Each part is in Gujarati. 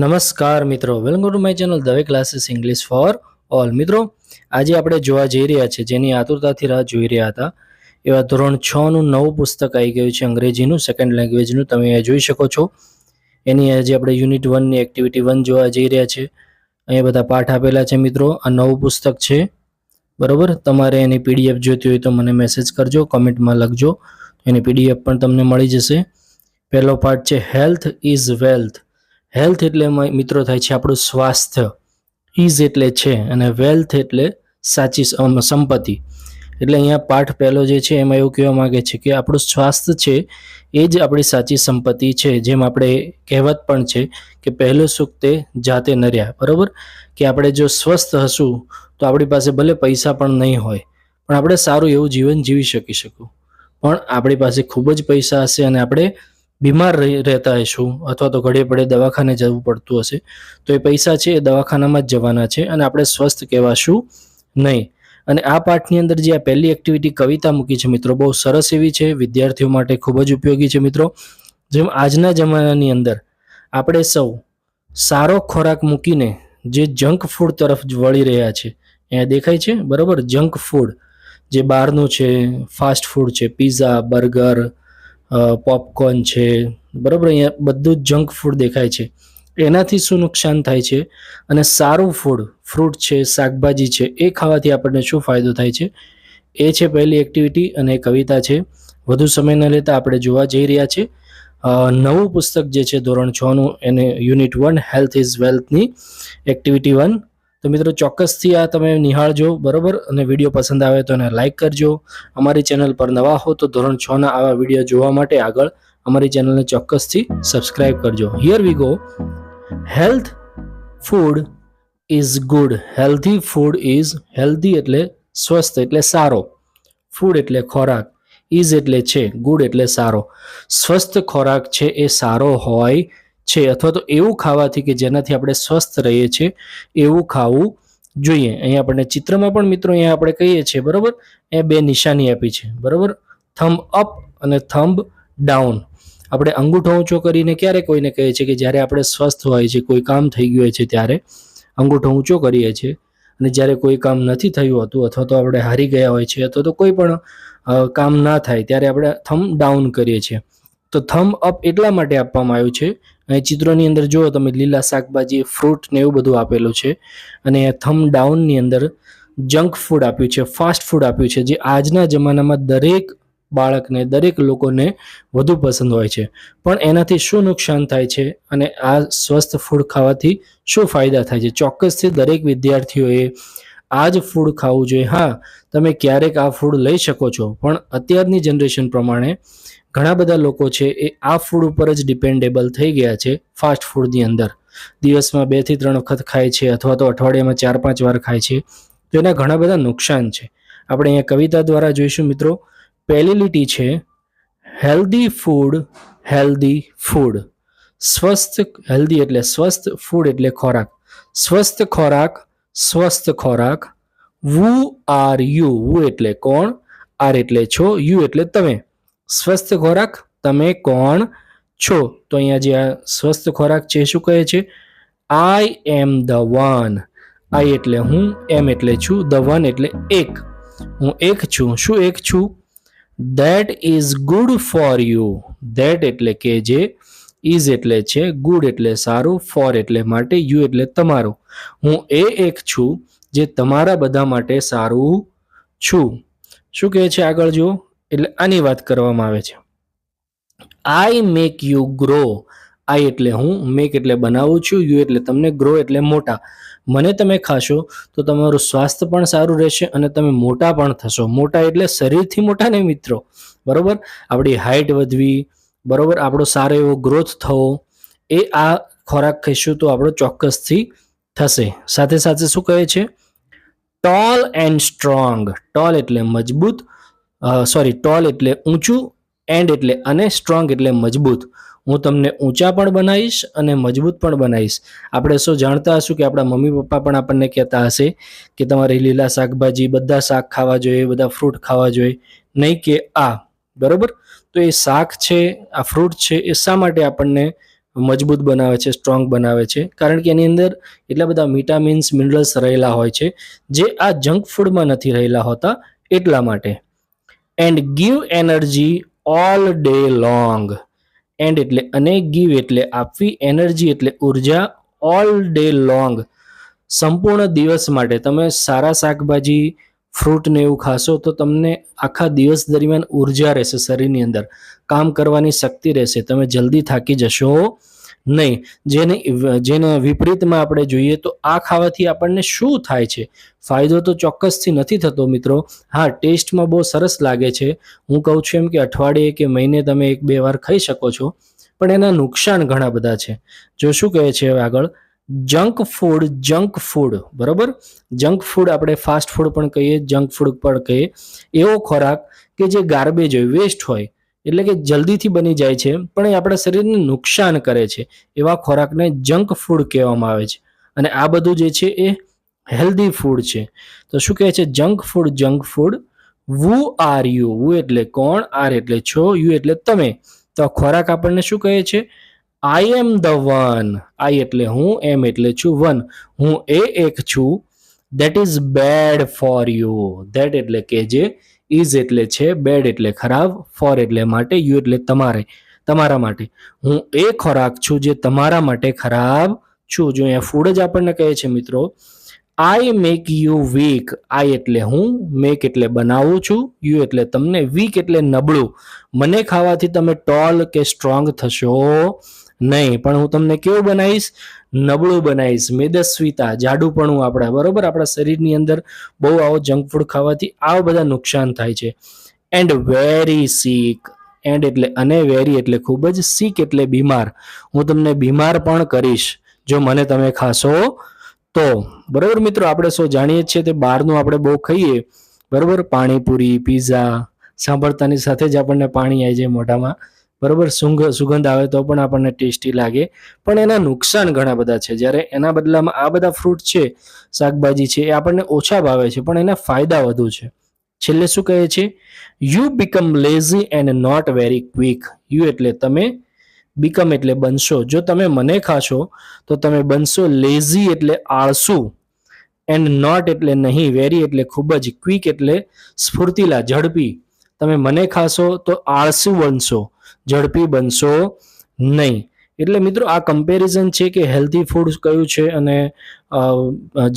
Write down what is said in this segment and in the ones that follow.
નમસ્કાર મિત્રો. Welcome to my channel Dave classes English for all મિત્રો, આજે આપણે જોવા જઈ રહ્યા છે જેની આતુરતાથી રાહ જોઈ રહ્યા હતા. એવા ધોરણ છ નું નવું પુસ્તક આવી ગયું છે, અંગ્રેજીનું સેકન્ડ લેંગ્વેજનું તમે અહીંયા જોઈ શકો છો. એની આજે આપણે યુનિટ વનની એક્ટિવિટી વન જોવા જઈ રહ્યા છે અહીંયા બધા પાઠ આપેલા છે મિત્રો. આ નવું પુસ્તક છે. બરોબર? તમારે એની પીડીએફ જોઈતી હોય તો મને મેસેજ કરજો કોમેન્ટમાં લખજો. એની પીડીએફ પણ તમને મળી જશે. પહેલો પાઠ છે હેલ્થ ઇઝ વેલ્થ હેલ્થ એટલે મિત્રો થાય છે આપણું સ્વાસ્થ્ય. ઇઝ એટલે છે અને વેલ્થ એટલે સાચી સંપત્તિ. એટલે અહીંયા પાઠ પહેલો જે છે એમાં એવું કહેવા માંગે છે કે આપણું સ્વાસ્થ્ય છે એ જ આપણી સાચી સંપત્તિ છે, જેમ આપણે કહેવત પણ છે કે પહેલું સુખ તે જાતે નર્યા, બરાબર? કે આપણે જો સ્વસ્થ હશું તો આપણી પાસે ભલે પૈસા પણ નહીં હોય, પણ આપણે સારું એવું જીવન જીવી શકી શકું. પણ આપણી પાસે ખૂબ જ પૈસા હશે અને આપણે બીમાર રહી રહેતા હશું અથવા તો ઘડીએ પડે દવાખાને જવું પડતું હશે, તો એ પૈસા છે એ દવાખાનામાં જ જવાના છે અને આપણે સ્વસ્થ કહેવાશું નહીં. અને આ પાઠની અંદર જે આ પહેલી એક્ટિવિટી કવિતા મૂકી છે મિત્રો, બહુ સરસ એવી છે, વિદ્યાર્થીઓ માટે ખૂબ જ ઉપયોગી છે મિત્રો. જેમ આજના જમાનાની અંદર આપણે સૌ સારો ખોરાક મૂકીને જે જંક ફૂડ તરફ વળી રહ્યા છે. અહીંયા દેખાય છે, બરાબર? જંક ફૂડ જે બહારનું છે, ફાસ્ટ ફૂડ છે, પીઝા, બર્ગર પોપકોર્ન છે, બરાબર? અહીંયા બધું જ જંક ફૂડ દેખાય છે. એનાથી શું નુકસાન થાય છે? અને સારું ફૂડ ફ્રૂટ છે, શાકભાજી છે, એ ખાવાથી આપણને શું ફાયદો થાય છે? એ છે પહેલી એક્ટિવિટી અને કવિતા છે. વધુ સમય ન લેતા આપણે જોવા જઈ રહ્યા છે. નવું પુસ્તક જે છે ધોરણ છ નું, એને યુનિટ વન હેલ્થ ઇઝ વેલ્થની એક્ટિવિટી વન તો મિત્રો ચોક્કસથી આ તમે નિહાળજો, બરોબર? અને વીડિયો પસંદ આવે તો એને લાઇક કરજો. અમારી ચેનલ પર નવા હો તો ધોરણ છ ના આવા વીડિયો જોવા માટે આગળ અમારી ચેનલને ચોક્કસથી સબસ્ક્રાઇબ કરજો. Here we go health food is good healthy food is healthy એટલે સ્વસ્થ એટલે સારો. ફૂડ એટલે ખોરાક. ઇઝ એટલે છે. ગુડ એટલે સારો. સ્વસ્થ ખોરાક છે એ સારો હોય છે. અથવા તો એવું ખાવાથી કે જેનાથી આપણે સ્વસ્થ રહીએ છીએ, એવું ખાવું જોઈએ. અહીંયા આપણને ચિત્રમાં પણ મિત્રો અહીંયા આપણે કહીએ છીએ, બરાબર? એ બે નિશાની આપી છે, બરાબર? થંબ અપ અને થંબ ડાઉન. આપણે અંગૂઠો ઊંચો કરીને ક્યારે કોઈને કહીએ છીએ કે જ્યારે આપણે સ્વસ્થ હોય છે, કોઈ કામ થઈ ગયું હોય છે ત્યારે અંગૂઠો ઊંચો કરીએ છીએ. અને જ્યારે કોઈ કામ નથી થયું હોતું અથવા તો આપણે હારી ગયા હોય છે અથવા તો કોઈ પણ કામ ના થાય, ત્યારે આપણે થંબ ડાઉન કરીએ છીએ. તો થમ અપ એટલા માટે આપવામાં આવ્યું છે. અહીં ચિત્રોની અંદર જુઓ તમે લીલા શાકભાજી ફ્રૂટ ને એવું બધું આપેલું છે. અને થમ ડાઉનની અંદર જંક ફૂડ આપ્યું છે ફાસ્ટ ફૂડ આપ્યું છે, જે આજના જમાનામાં દરેક બાળકને, દરેક લોકોને વધુ પસંદ હોય છે. પણ એનાથી શું નુકસાન થાય છે અને આ સ્વસ્થ ફૂડ ખાવાથી શું ફાયદા થાય છે? ચોક્કસથી દરેક વિદ્યાર્થીઓએ આ જ ફૂડ ખાવું જોઈએ. હા, તમે ક્યારેક આ ફૂડ લઈ શકો છો, પણ અત્યારની જનરેશન પ્રમાણે ઘણા બધા લોકો છે એ આ ફૂડ ઉપર જ ડિપેન્ડેબલ થઈ ગયા છે ફાસ્ટ ફૂડની અંદર. દિવસમાં બેથી ત્રણ વખત ખાય છે અથવા તો અઠવાડિયામાં ચાર પાંચ વાર ખાય છે. તો એના ઘણા બધા નુકસાન છે. આપણે અહીંયા કવિતા દ્વારા જોઈશું મિત્રો. પહેલી છે હેલ્ધી ફૂડ હેલ્ધી ફૂડ સ્વસ્થ હેલ્ધી એટલે સ્વસ્થ ફૂડ એટલે ખોરાક. સ્વસ્થ ખોરાક સ્વસ્થ ખોરાક. વુ આર યુ વુ એટલે કોણ? આર એટલે છો? યુ એટલે તમે. સ્વસ્થ ખોરાક તમે કોણ છો? તો અહીંયા જે આ સ્વસ્થ ખોરાક છે શું કહે છે? આઈ એમ ધ વન આઈ એટલે હું એમ એટલે છું ધ વન એટલે એક. હું એક છું. શું એક છું? That is good for you that એટલે કે જે ઇઝ એટલે છે ગુડ એટલે સારું ફોર એટલે માટે યુ એટલે તમારું. હું એ એક છું જે તમારા બધા માટે સારું છું. શું કહે છે? આગળ જુઓ. એટલે આની વાત કરવામાં આવે છે. I make you grow I એટલે હું મેક એટલે બનાવું છું યુ એટલે તમને ગ્રો એટલે મોટા. મને તમે ખાશો તો તમારું સ્વાસ્થ્ય પણ સારું રહેશે અને તમે મોટા પણ થશો. મોટા એટલે શરીરથી મોટા ને મિત્રો. બરોબર? આપણી હાઇટ વધવી, બરોબર? આપણો સારો એવો ગ્રોથ થવો, એ આ ખોરાક ખાઈશું તો આપણો ચોક્કસથી થશે. સાથે સાથે શું કહે છે? ટોલ એન્ડ સ્ટ્રોંગ ટોલ એટલે મજબૂત સોરી ટોલ એટલે ઊંચું એન્ડ એટલે અને સ્ટ્રોંગ એટલે મજબૂત. હું તમને ઊંચા પણ બનાવીશ અને મજબૂત પણ બનાવીશ. આપણે શું જાણતા હશું કે આપણા મમ્મી પપ્પા પણ આપણને કહેતા હશે કે તમારે લીલા શાકભાજી, બધા શાક ખાવા જોઈએ, બધા ફ્રૂટ ખાવા જોઈએ. નહીં કે આ. બરોબર? તો એ શાક છે, આ ફ્રૂટ છે, એ શા માટે આપણને મજબૂત બનાવે છે સ્ટ્રોંગ બનાવે છે? કારણ કે એની અંદર એટલા બધા વિટામિન્સ મિનરલ્સ રહેલા હોય છે, જે આ જંક ફૂડમાં નથી રહેલા હોતા એટલા માટે. And give energy all day long and એટલે અને ગીવ એટલે આપવી એનર્જી એટલે ઊર્જા ઓલ ડે લોંગ સંપૂર્ણ દિવસ માટે તમે સારા શાકભાજી ફ્રૂટને એવું ખાશો તો તમને આખા દિવસ દરમિયાન ઊર્જા રહેશે શરીરની અંદર. કામ કરવાની શક્તિ રહેશે. તમે જલ્દી થાકી જશો. નહીં. જેને જેને વિપરીતમાં આપણે જોઈએ તો આ ખાવાથી આપણને શું થાય છે? ફાયદો તો ચોક્કસથી નથી થતો મિત્રો. હા, ટેસ્ટમાં બહુ સરસ લાગે છે. હું કહું છું એમ કે અઠવાડિયે કે મહિને તમે એક બે વાર ખાઈ શકો છો, પણ એના નુકસાન ઘણા બધા છે. જો શું કહે છે હવે આગળ? જંક ફૂડ જંક ફૂડ, બરોબર? જંક ફૂડ આપણે ફાસ્ટ ફૂડ પણ કહીએ, જંક ફૂડ પણ કહીએ. એવો ખોરાક કે જે ગાર્બેજ હોય વેસ્ટ હોય એટલે કે જલ્દીથી બની જાય છે, પણ એ આપણા શરીરને નુકસાન કરે છે, એવા ખોરાકને જંક ફૂડ કહેવામાં આવે છે. અને આ બધું જે છે એ હેલ્ધી ફૂડ છે. તો શું કહે છે? Junk food junk food. Who are you? Who એટલે કોણ? આર એટલે છો? યુ એટલે તમે. તો ખોરાક આપણને શું કહે છે? આઈ એમ ધ વન. આઈ એટલે હું, એમ એટલે છું વન. હું એ એક છું. That is bad for you. That એટલે કે જે ઇઝ એટલે છે બેડ એટલે ખરાબ ફોર એટલે માટે યુ એટલે તમારે, તમારા માટે. હું એ ખોરાક છું જે તમારા માટે ખરાબ છું. જો અહીંયા ફૂડ જ આપણને કહે છે મિત્રો I make you weak I એટલે હું મેક એટલે બનાવું છું. યુ એટલે તમને વીક એટલે નબળું. મને ખાવાથી તમે ટોલ કે સ્ટ્રોંગ થશો નહીં. પણ હું તમને કેવું બનાવીશ? નબળું બનાવીશ મેદસ્વીતા, જાડુપણું આપણા, બરોબર? આપણા શરીરની અંદર બહુ આવો જંક ફૂડ ખાવાથી આવા બધા નુકસાન થાય છે. એન્ડ વેરી સીક એન્ડ એટલે, અને વેરી એટલે ખૂબ જ સીક એટલે બીમાર. હું તમને બીમાર પણ કરીશ. જો મને તમે ખાશો તો. બરોબર મિત્રો? આપણે શું જાણીએ છીએ તે બહારનું આપણે બહુ ખાઈએ. બરોબર? પાણીપુરી પીઝા સાંભળતાની સાથે જ આપણને પાણી આવી જાય મોઢામાં. બરોબર? સુંગ, સુગંધ આવે તો પણ આપણને ટેસ્ટી લાગે. પણ એના નુકસાન ઘણા બધા છે. જ્યારે એના બદલામાં આ બધા ફ્રૂટ છે, શાકભાજી છે, એ આપણને ઓછા ભાવે છે, પણ એના ફાયદા વધુ છે. છેલ્લે શું કહે છે? You become lazy and not very quick you એટલે તમે બીકમ એટલે બનશો. જો તમે મને ખાશો, તો તમે બનશો લેઝી એટલે આળસુ. એન્ડ નોટ એટલે નહીં વેરી એટલે ખૂબ જ ક્વિક એટલે સ્ફૂર્તિલા, ઝડપી. તમે મને ખાશો તો આળસુ બનશો. ઝડપી બનશો નહીં. એટલે મિત્રો, આ કમ્પેરિઝન છે કે હેલ્ધી ફૂડ કયું છે અને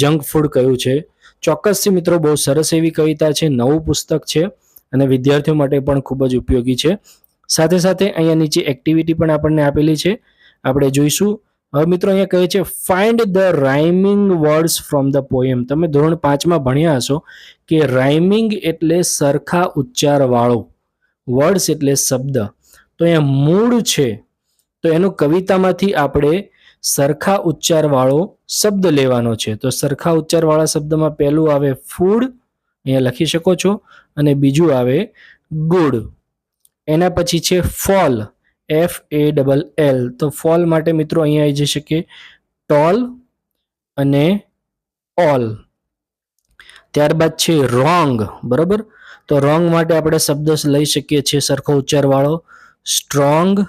જંક ફૂડ કયું છે. ચોક્કસથી મિત્રો, બહુ સરસ એવી કવિતા છે, નવું પુસ્તક છે અને વિદ્યાર્થીઓ માટે પણ ખૂબ જ ઉપયોગી છે. સાથે સાથે અહીંયા નીચે એક્ટિવિટી પણ આપણને આપેલી છે. આપણે જોઈશું. હવે મિત્રો, અહીંયા કહે છે find the rhyming words from the poem તમે ધોરણ પાંચમાં ભણ્યા હશો કે રાઇમિંગ એટલે સરખા ઉચ્ચારવાળો વર્ડ્સ એટલે શબ્દ. તો અહીંયા મૂળ છે. તો એનું કવિતામાંથી આપણે સરખા ઉચ્ચારવાળો શબ્દ લેવાનો છે. તો સરખા ઉચ્ચારવાળા શબ્દમાં પહેલું આવે ફૂડ, અહીંયા લખી શકો છો. અને બીજું આવે ગુડ. એના પછી છે fall F A double L તો ફોલ માટે મિત્રો અહીંયા આવી જશે કે ટોલ અને ઓલ. ત્યારબાદ છે રોંગ, બરોબર? તો રોંગ માટે આપણે શબ્દ લઈ શકીએ છીએ સરખો ઉચ્ચારવાળો. સ્ટ્રોંગ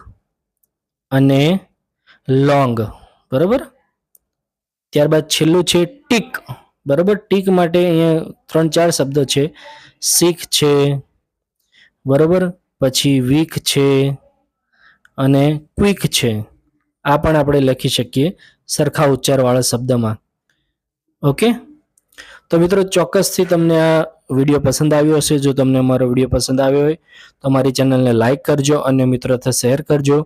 અને લોંગ. બરાબર? ત્યારબાદ છેલ્લું છે ટીક. બરાબર? ટીક માટે અહીંયા ત્રણ ચાર શબ્દ છે. શીખ છે. બરાબર? પછી વીક છે અને ક્વિક છે. આ પણ આપણે લખી શકીએ સરખા ઉચ્ચારવાળા શબ્દમાં. ઓકે? તો મિત્રો, ચોક્કસથી તમને આ વીડિયો પસંદ આવ્યો હશે, જો તમને અમારો વીડિયો પસંદ આવ્યો હોય, તો અમારી ચેનલને લાઇક કરજો અન્ય મિત્રો સાથે શેર કરજો.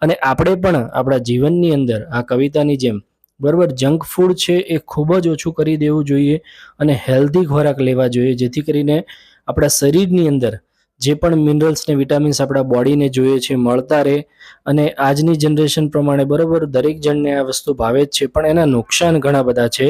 અને આપણે પણ આપણા જીવનની અંદર આ કવિતાની જેમ બરાબર જંક ફૂડ છે એ ખૂબ જ ઓછું કરી દેવું જોઈએ અને હેલ્ધી ખોરાક લેવા જોઈએ, જેથી કરીને આપણા શરીરની અંદર જે પણ મિનરલ્સ ને વિટામિન્સ આપણા બોડીને જોઈએ છે, મળતા રહે અને આજની જનરેશન પ્રમાણે બરાબર દરેક જણને આ વસ્તુ ભાવે જ છે, પણ એના નુકસાન ઘણા બધા છે.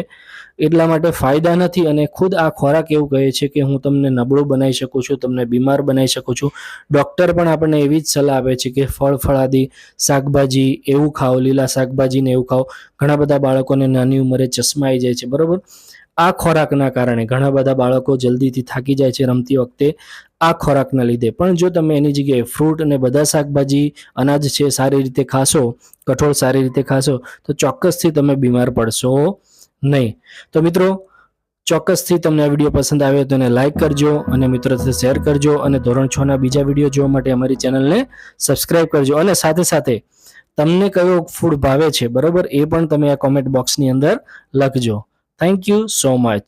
એટલા માટે ફાયદા નથી અને ખુદ આ ખોરાક એવું કહે છે કે હું તમને નબળું બનાવી શકું છું, તમને બીમાર બનાવી શકું છું. ડૉક્ટર પણ આપણને એવી જ સલાહ આપે છે કે ફળ, ફળાદી, શાકભાજી એવું ખાઓ, લીલા શાકભાજીને એવું ખાઓ. ઘણા બધા બાળકોને નાની ઉંમરે ચશ્મા આવી જાય છે, બરાબર? આ ખોરાકના કારણે ઘણા બધા બાળકો જલ્દીથી થાકી જાય છે રમતી વખતે. આ ખોરાકના લીધે પણ જો તમે એની જગ્યાએ ફ્રૂટ અને બધા શાકભાજી અનાજ છે સારી રીતે ખાશો, કઠોળ સારી રીતે ખાશો, તો ચોક્કસથી તમે બીમાર પડશો નહીં. તો મિત્રો, ચોક્કસથી તમને આ વીડિયો પસંદ આવ્યો તો એને લાઇક કરજો અને મિત્રો સાથે શેર કરજો અને ધોરણ છ ના બીજા વીડિયો જોવા માટે અમારી ચેનલને સબસ્ક્રાઇબ કરજો. અને સાથે સાથે તમને કયો ફૂડ ભાવે છે, બરોબર? એ પણ તમે આ કોમેન્ટ બોક્સની અંદર લખજો. Thank you so much